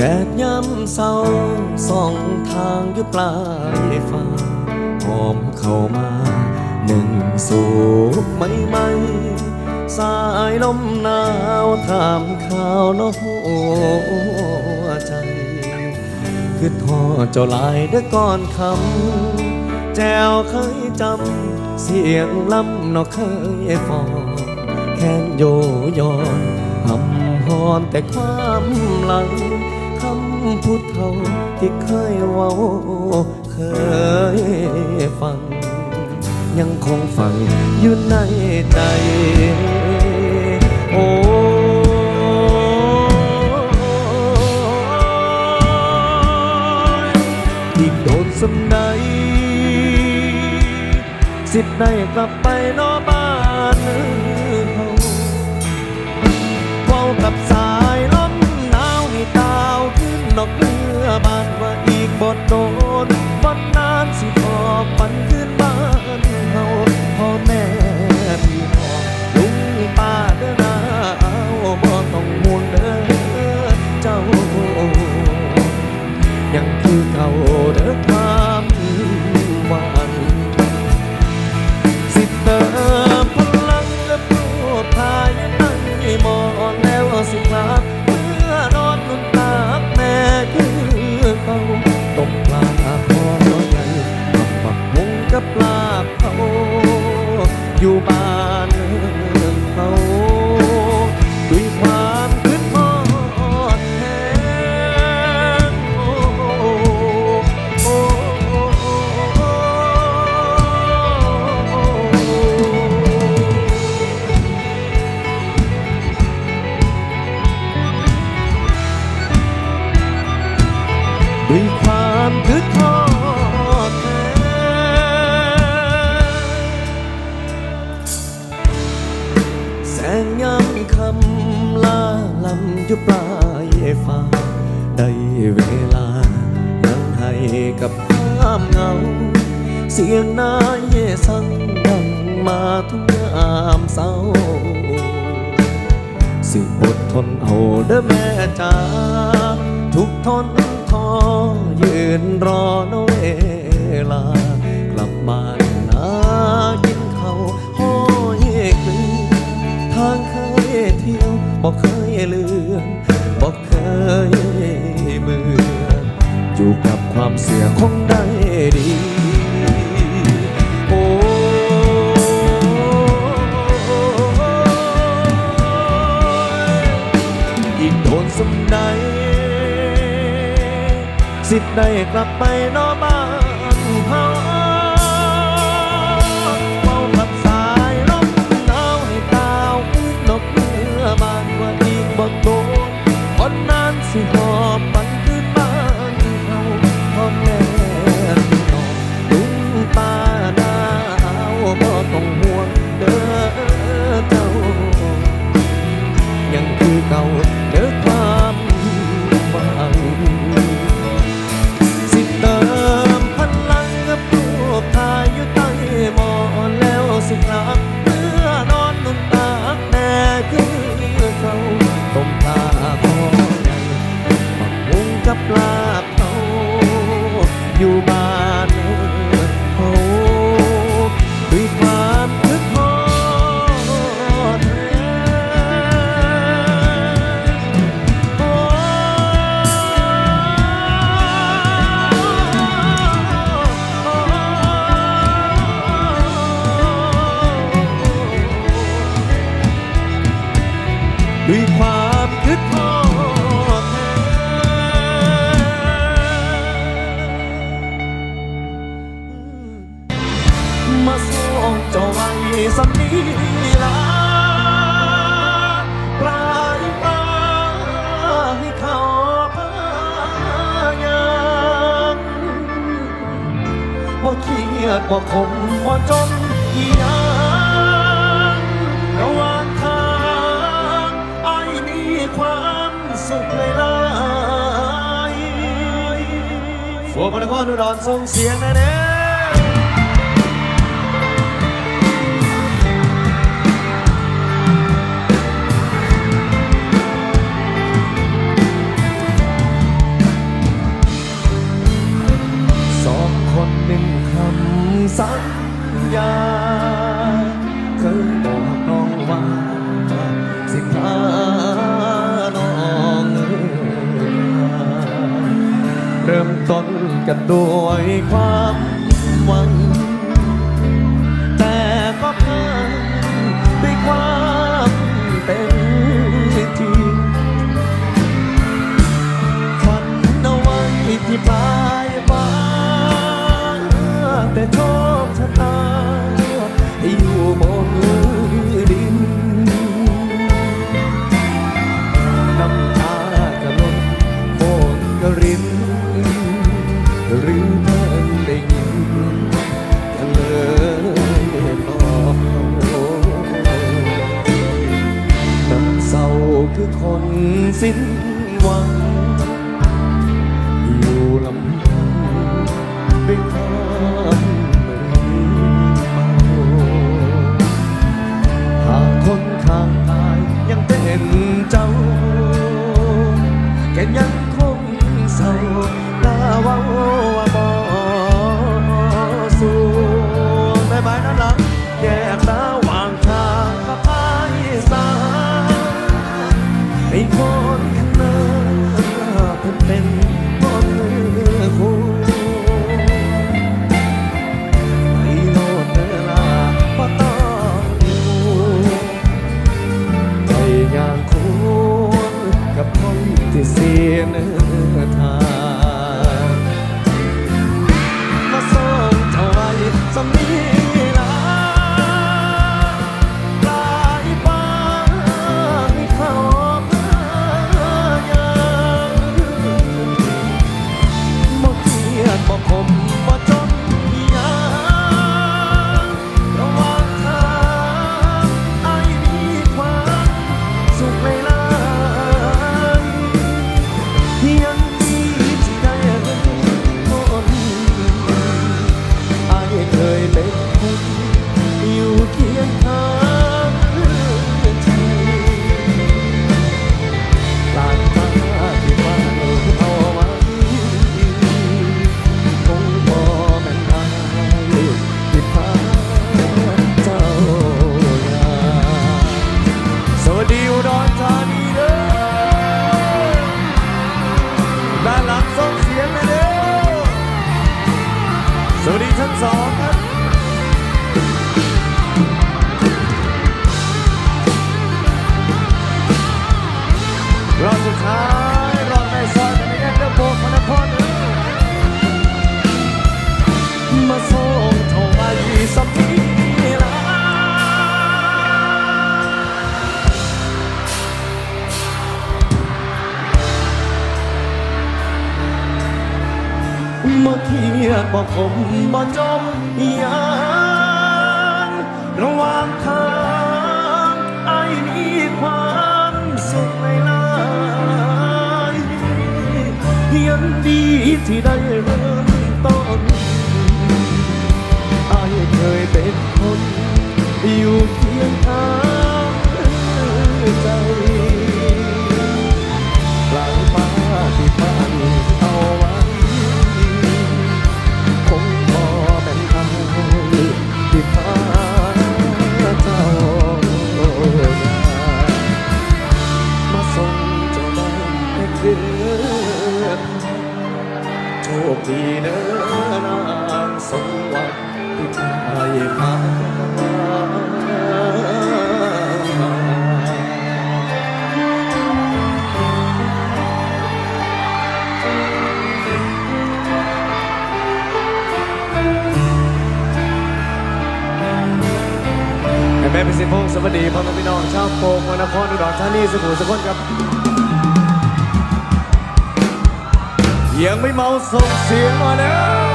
แดดย้ำเศร้าสองทางอยู่ปลายฟ้าหอมเข้ามาหนึ่งสูบไม่ไม่สายลมหนาวถามข่าวน้องหัวใจ คือทอดเจ้าลายเด้อก่อนคำ แจวเคยจำ เสียงลำนอกเคยฟอนแค้นโยยอนหำหอนแต่ความหลัง คำพูดเท่าที่เคยเว้าเคยฟัง ยังคงฝังอยู่ในใจโอ้อีกโดนสำใดสิทธิ์ได้กลับไปนอบ้าน นอกเรือบ้านว่าอีกบทโดนวันนานสิขอปันคื อยู่ ได้เวลา นั่งให้กับความเงา เสียงนายสั่งดังมาทุกยามเศร้า สิอดทนเอาเด้อแม่จ้าทุกทนทอยืนรอนเวลา กลับบ้านนากินข้าวห้อยกลืนทางเคยเที่ยวบอกเคยเลือนบอกเคยามเสียคงได้ดี โอ้อีกโดนสมใดสิทธิ์ได้กลับไปนอบ้า สุขในลายฟัวพนกรอุดรส่งเสียงนะเน่สองคนหนึ่งคำสัญญา กันด้วยความหวัง แต่ก็พังด้วยความเป็นจริงฝันเอาไว้ที่ปลายฟ้าแต่โชคชะตา สิ้นหวัง อยู่ลำพังด้วยความมึนเมาหากคนข้างกายยังเป็นเจ้าแกยัง บอกผมบ่จมยางระหว่างทางไอ้มีความสุขหลายๆยังดีที่ได้เริ่มต้นไอ้เคยเป็นคนอยู่เคียงข้าง สุขุมสุขนครับ ยังไม่เมาส่งเสียงมาแล้ว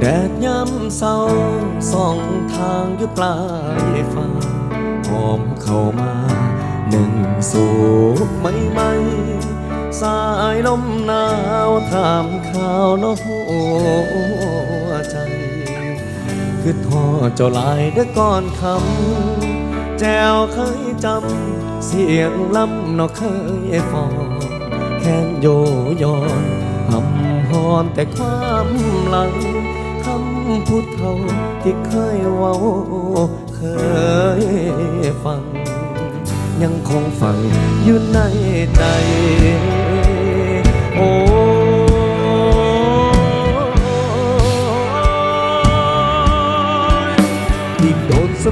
แดดย้ำเศร้าส่องทางอยู่ปลายฟ้าหอมเข้ามาหนึ่งสูบไม่ไม่ สายลมหนาวถามข่าวน้องหัวใจ คือทอดเจ้าลายเด้อก่อนคำ แจวเคยจำ เสียงลำนอกเคยฟอนแค้นโยยอนหำหอนแต่ความหลังคำำพูดเท่าที่เคยเว้าเคยฟังยังคงฝังอยู่ในใจ โอ้อีกโดนส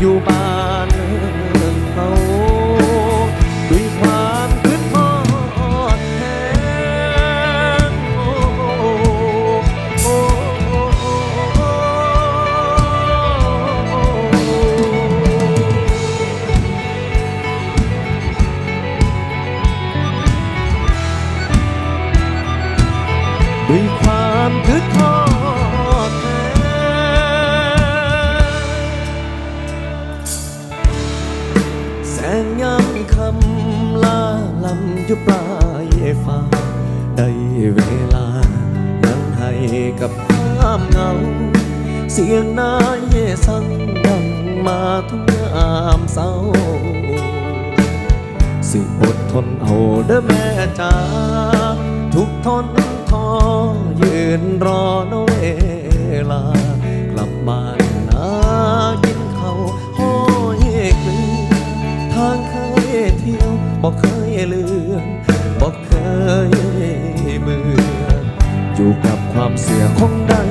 อยู่ นายสังดังมาทุกยามเศร้าสิอดทนเอาเด้อแม่จ้าทุกทนทอยืนรอนเวลา กลับบ้านนากินเขาห้อยกลืนทางเคยเที่ยวบอกเคยเลือนบอกเคยเบื่ออยู่กับความเสียคงได้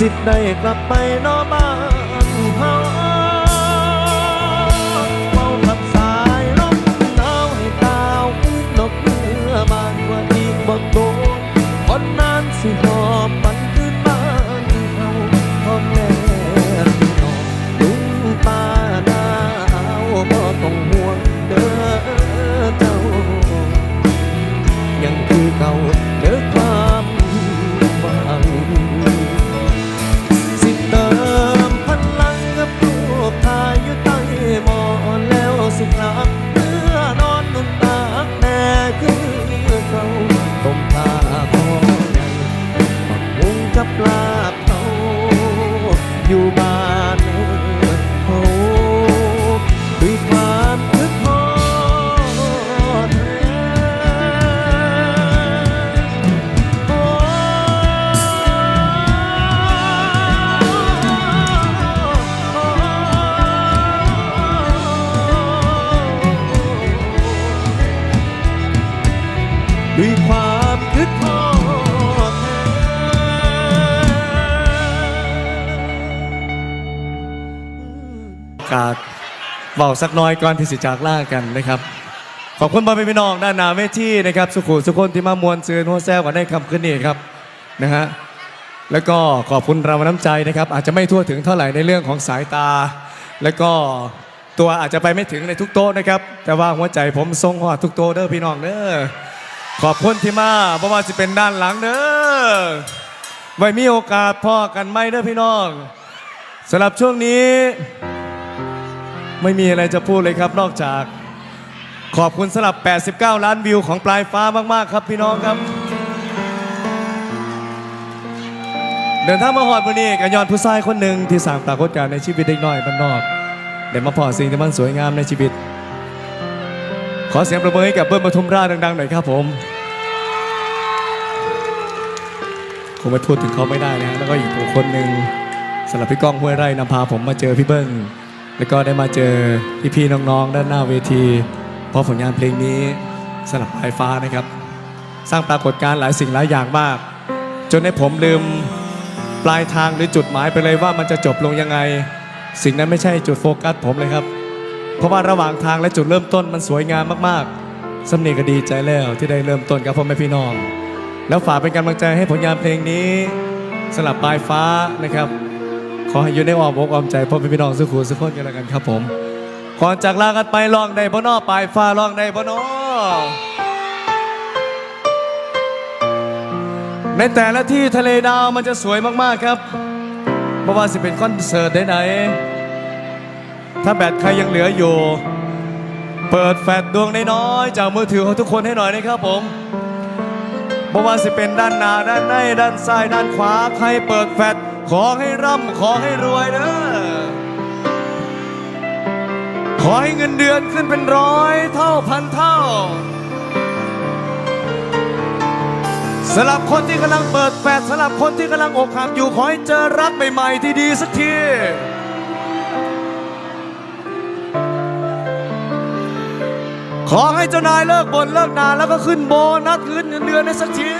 สิทธิ์ได้กลับไปน้อม เบาสักน้อยก่อนที่สิจากล่ากันนะครับขอบคุณพ่อแม่พี่น้องด้านหนาเวทีนะครับ สุขุสุคนที่มามวลซื้อนัวแซวกันได้คำขึ้นนี่ครับนะฮะแล้วก็ขอบคุณเราน้ำใจนะครับ อาจจะไม่ทั่วถึงเท่าไหร่ในเรื่องของสายตา แล้วก็ตัวอาจจะไปไม่ถึงในทุกโต๊ะนะครับ แต่ว่าหัวใจผมทรงหอดทุกโต๊ะเด้อพี่น้องเด้อขอบคุณที่มาเพราะว่าจะเป็นด้านหลังเด้อไว้มีโอกาสพ่อกันไหมเด้อพี่น้องสำหรับช่วงนี้ ไม่มีอะไรจะพูดเลยครับ นอกจากขอบคุณสำหรับ 89 ล้านวิวของปลายฟ้ามาก ๆ ครับพี่น้องครับ เดินทางมาหอดวันนี้กันยอนผู้ชายคนหนึ่งที่สร้างปรากฏการณ์ในชีวิตเด็กน้อยบ้านนอกเดี๋ยวมาพอสิ่งที่มันสวยงามในชีวิต ขอเสียงประเมือให้กับเบิ้ลปทุมราชดัง ๆ หน่อยครับผมคงไม่พูดถึงเขาไม่ได้นะแล้วก็อีกคนหนึ่งสำหรับพี่ก้องห้วยไร่นำพาผมมาเจอพี่เบิ้ล แล้วก็ได้มาเจอพี่ๆน้องๆ ด้านหน้าเวที เพราะผลงานเพลงนี้สำหรับปลายฟ้านะครับ สร้างปรากฏการณ์หลายสิ่งหลายอย่างมาก จนให้ผมลืมปลายทางหรือจุดหมายไปเลยว่ามันจะจบลงยังไง สิ่งนั้นไม่ใช่จุดโฟกัสผมเลยครับ เพราะว่าระหว่างทางและจุดเริ่มต้นมันสวยงามมากๆสำเนียงก็ดีใจแล้วที่ได้เริ่มต้นกับพ่อแม่พี่น้อง แล้วฝากเป็นกำลังใจให้ผลงานเพลงนี้สลับปลายฟ้านะครับ ขอให้อยู่ในอ้อมอกอ้อมใจพ่อแม่พี่น้องสุขุสุขคนกันแล้วกันครับผมก่อนจากลากันไปลองได้บ่นอปลายฟ้าลองได้บ่นอในแต่ละที่ทะเลดาวมันจะสวยมากๆครับเพราะว่าสิเป็นคอนเสิร์ตไหนๆถ้าแบตใครยังเหลืออยู่ เปิดแฟลชดวงน้อยๆจากมือถือของทุกคนให้หน่อยนะครับผมเพราะว่าสิเป็นด้านหน้าด้านในด้านซ้ายด้านขวาใครเปิดแฟลช ขอให้ร่ำขอให้รวยเด้อขอให้เงินเดือนขึ้นเป็นร้อยเท่าพันเท่าสำหรับคนที่กำลังเปิดแฟดสำหรับคนที่กำลังอกหักอยู่ขอให้เจอรักใหม่ๆที่ดีสักทีขอให้เจ้านายเลิกบ่นเลิกนานแล้วก็ขึ้นโบนัสขึ้นเงินเดือนในสักที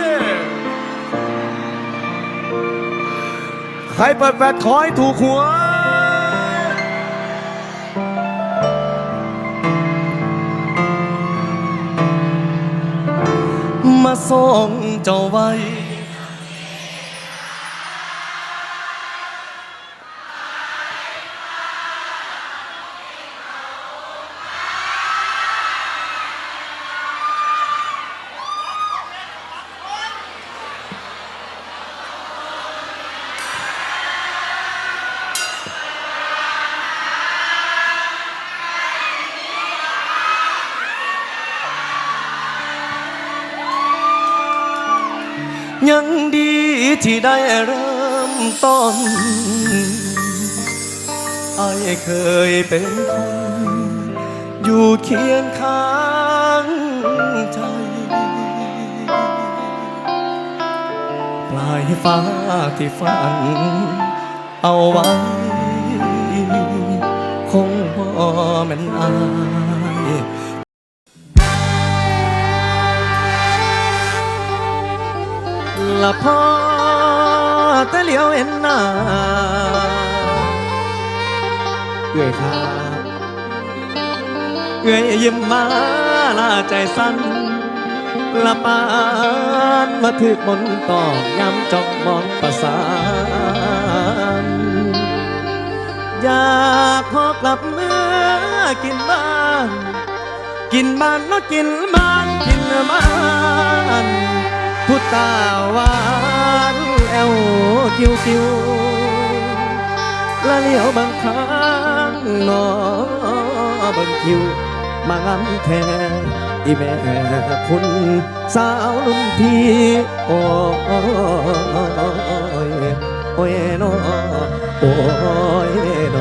ใครเปิดแฟดขอให้ถูกหวยมาส่งเจ้าไว้ ยังดีที่ได้เริ่มต้นไอ้เคยเป็นคน อยู่เคียงข้างใจปลายฟ้าที่ฝัน เอาไว้ คงบ่แม่นอาย ละพอแต่เหลียวเห็นหน้าเอื่อยครับเอื่อยยิ้มมาลาใจสั่นละปานมาถึกมนตอกย้ำจองมองประสานอยากพอกลับเมื่อกินบ้าน กินบ้านนะกินบ้านกินบ้าน พุตาหวานแอวคิวคิวละเลี้ยวบางครั้งนอบางคิว มางามแท้อีแม่คุณสาวนุ่นพี่โอ้ยโอ้ยโนโอ้ยน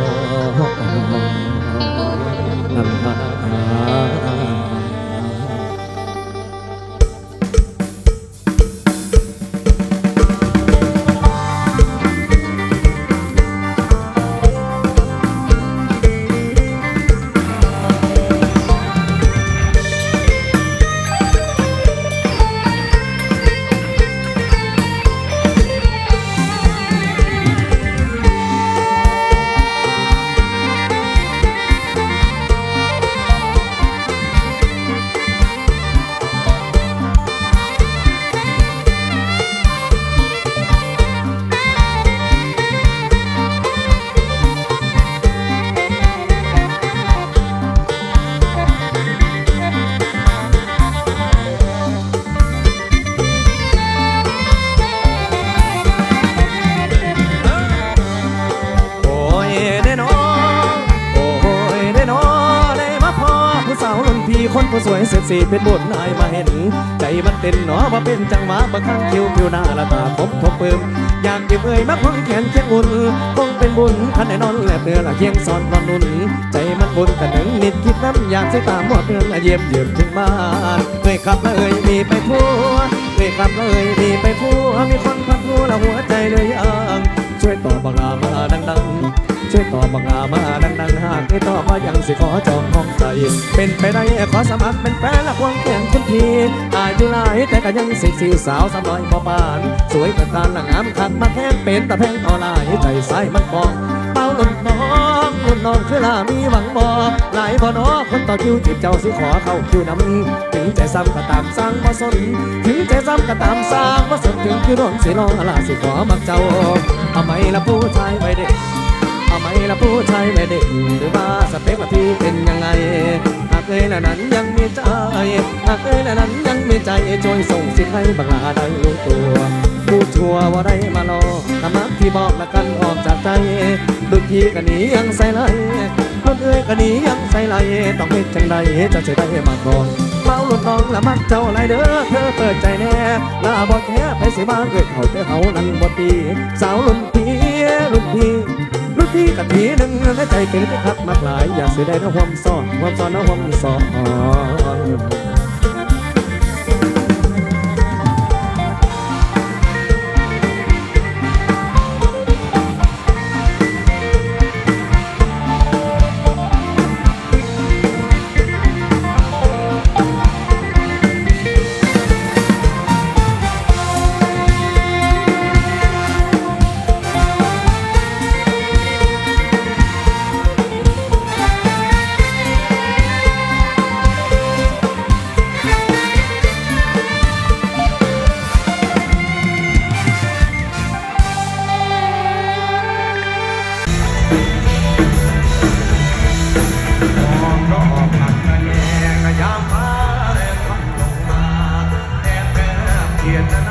นั่น ผู้สวยเสียสีเป็นบุญนายมาเห็น ใจมันเต้นหนอว่าเป็นจังหวะบางครั้งคิวคิวหน้าละตาพบทบเปิมอยากเก็บเอ่ยมาควงแขนเคียงอุ่นคงเป็นบุญคันแน่นอนแลบเนื้อละเคียงซ้อนนอนนุ่น ใจมันบุญกันหนึ่งนิดคิดน้ำอยากใส่ตามหมดเนื้อละเยี่ยมเยี่ยมถึงบ้านเคยขับมาเอ่ยมีไปทั่วเคยขับมาเอ่ยมีไปทั่วมีคนพัดทั่วละหัวใจเลยยัง ช่วยตอบบังลามาดังๆ ช่วยตอบบังอามาดังๆ หากไม่ตอบว่ายังสิขอจองห้องใจ เป็นไปได้ขอสมัครเป็นแฟนละควงแข่งคุณพี่อายุหลายแต่ก็ยังสิสีสาวสำน้อยพอปาน สวยกระตานละงามคักมาแข่งเป็นตะแพงออลายใจใสมันบอง น้องคือลามีหวังบอหลายบ่นอคนต่อคิวจีบเจ้าสิขอเข้าคิวน้ำถึงใจซ้ำก็ตามสร้างบ่สนถึงใจซ้ำก็ตามสร้างบ่สนถึงคิวโดนสิรอลาสิขอมักเจ้าเอาไหมละผู้ชายไว้เด็กเอาไหมละผู้ชายไม่เด็กหรือว่าสเปคว่าพี่เป็นยังไงหากเอ้ยละนั้นยังมีใจหากเอ้ยละนั้นยังมีใจช่วยส่งสิให้บังลาได้รู้ตัว ผู้ชัวว่าได้มารอธรรมะที่บอกละกันออกจากใจดุจพี่กันนี้ยังใส่ไหลรถเอ้ยกันนี้ยังใส่ไหลต้องเป็นจังใดจะจะได้มาก่อนเมาหลุดน้องละมักเจ้าไรเด้อเธอเปิดใจแน่ลาบอกแค่ไปสิบ้าเกิดเขาเจอเขานั้นบ่ตีสาวรุ่นพี่รุ่นพี่รุ่นพี่กับทีหนึ่งและใจเป็นไปคักมากหลาย อยากเสียดายนะความซ่อนความซ่อนนะความซ่อน อ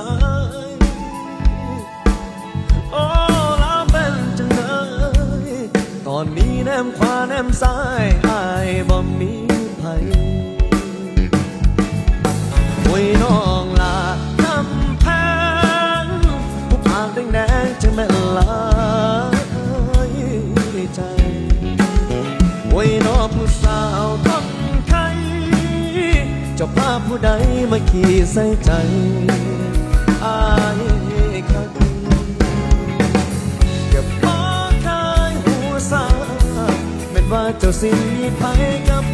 ายโอ้ลาเป็นจังเลยตอนนี้แนมขวาแนมซ้ายอายบ่มีไผโอ้ยน้องลาทำแพงผู้ปากแดงๆจะแม่นลายใจโอ้ยน้องผู้สาวคนไทยจ้าภาผู้ใดมาขี่ใส่ใจ ว่าเจ้าสิมีไปกับ